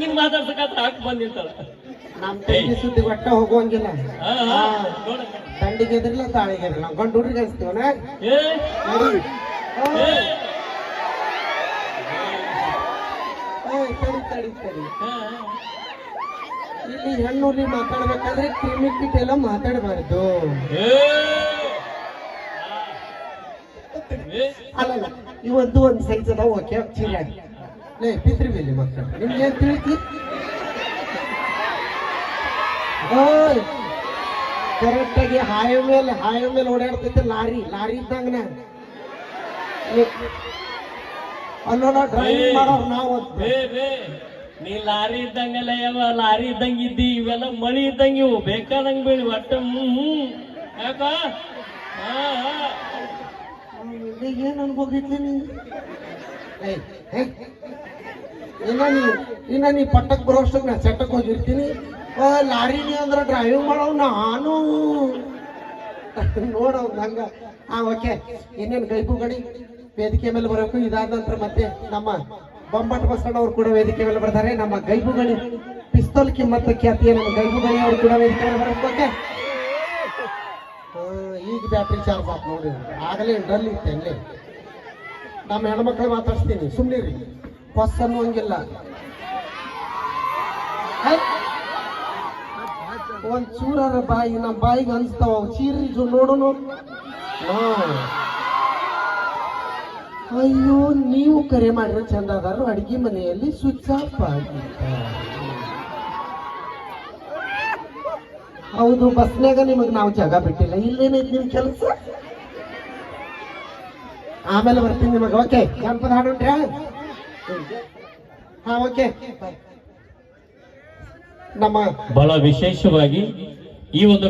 ತಂಗಿನ ಮಾತಾಡ್ಸಕತ್ರ ಹಾಕ್ ಬಂದಿರ್ತಾಳ. ನಮ್ ತಂಗಿ ಸುದ್ದಿ ಒಟ್ಟ ಹೋಗುವಂಗಿಲ್ಲ. ತಂಡಿಗೆ ಎದ್ರಲ್ಲ ತಾಳಿಗೆ ಎದ್ರಿಲ್ಲ. ಗಂಡು ಹುಡುಗಿ ತಡಿ ತಡಿ ಇಲ್ಲಿ ಹೆಣ್ಣು ಹುಲಿ ಮಾತಾಡ್ಬೇಕಾದ್ರೆ ಕ್ರಿಮಿ ಕಿಟ್ ಎಲ್ಲ ಮಾತಾಡಬಾರ್ದು. ಅಲ್ಲಲ್ಲ ಇವತ್ತು ಒಂದ್ ಸೈಜ್ ಅದ ಓಕೆ ಚೀರ ಲೇ ಪಿತ್ರಿ ಮೇಲೆ ಮಕ್ಕಳು ನಿಮ್ಗೆ ಏನ್ ತಿಳಿತಿ? ಓಯ್ ಕರೆಕ್ಟ್ ಆಗಿ ಹಾಯ್ ಮೇಲೆ ಹಾಯ ಮೇಲೆ ಓಡಾಡ್ತೈತೆ ಲಾರಿ ಲಾರಿ ಇದ್ದಂಗನ ಅಲ್ಲೋಣ ಡ್ರೈವಿಂಗ್ ಮಾಡೋರು ನಾವು ನೀ ಲಾರಿ ಇದ್ದಂಗಲ್ಲ ಯಾವ ಲಾರಿ ಇದ್ದಂಗೆ ಇದ್ದಿ ಇವೆಲ್ಲ ಮಳಿ ಇದ್ದಂಗೆ ಇವು. ಬೇಕಾದಂಗ ಬೀಳಿ ಒಟ್ಟ ಹ್ಞೂ. ಯಾಕ? ಏನ್ ಅನ್ಬೋದಿತ್ಲಿ ನೀ. ಇನ್ನ ನೀ ಇನ್ನ ನೀ ಪಟ್ಟಕ್ ಬರೋಷ್ಟು ನಾ ಸೆಟ್ಟಕ್ ಹೋಗಿರ್ತೀನಿ. ಆ, ಲಾರಿ ನೀ ಅಂದ್ರೆ ಡ್ರೈವಿಂಗ್ ಮಾಡೋ ನಾನು. ನೋಡೋ ಹಂಗ. ಹಾ ಓಕೆ. ಇನ್ನೇನು ಗೈಬು ಗಡಿ? ವೇದಿಕೆ ಮೇಲೆ ಬರಬೇಕು ಇದಾದ ನಂತರ ಮತ್ತೆ ನಮ್ಮ ಬೊಂಬಾಟ್ ಬಸಣ್ಣ ಅವರು ಕೂಡ ವೇದಿಕೆ ಮೇಲೆ ಬರ್ತಾರೆ. ನಮ್ಮ ಗೈಬು ಗಣಿ ಪಿಸ್ತೂಲ್ ಕಿಮ್ಮತ್ತ ಖ್ಯಾತಿಯ ನಮ್ಮ ಗೈಬು ಗಡಿ ಅವರು ಕೂಡ ವೇದಿಕೆ ಮೇಲೆ ಬರಬೇಕು ಓಕೆ? ಈಗ ಬ್ಯಾಟ್ರಿ ಚಾರ್ಜ್ ಆತ್ ನೋಡಿ. ಆಗಲೇ ಡ್ರಲ್ ಇತ್ತೆ ನಮ್ಮ ಹೆಣ್ಮಕ್ಳು ಮಾತಾಡ್ಸ್ತೀನಿ. ಸುಮ್ಮನೆ ರೀ ಹೊಸ್ ಅನ್ನುವಂಗಿಲ್ಲ. ಒಂದ್ ಚೂರಾರ ಬಾಯಿ ನಮ್ಮ ಬಾಯಿಗೆ ಅನ್ಸ್ತಾವ. ಚೀರಿ ನೋಡುನು. ಅಯ್ಯೋ, ನೀವು ಕರೆ ಮಾಡಿರೋ ಚಂದ ಅದಾರು ಅಡಿಗೆ ಮನೆಯಲ್ಲಿ ಸ್ವಿಚ್ ಆಫ್ ಆಗಿತ್ತ ಹೌದು ಬಸ್ನಾಗ ನಿಮಗೆ ನಾವು ಜಾಗ ಬಿಟ್ಟಿಲ್ಲ. ಇಲ್ಲೇನೈತಿ ನಿಮ್ಮ ಕೆಲಸ? ಆಮೇಲೆ ಬರ್ತೀನಿ ನಿಮಗೆ. ಓಕೆ ಜನಪದ ಹಾಡು ಹಾ ಓಕೆ ನಮ್ಮ ಬಹಳ ವಿಶೇಷವಾಗಿ ಈ ಒಂದು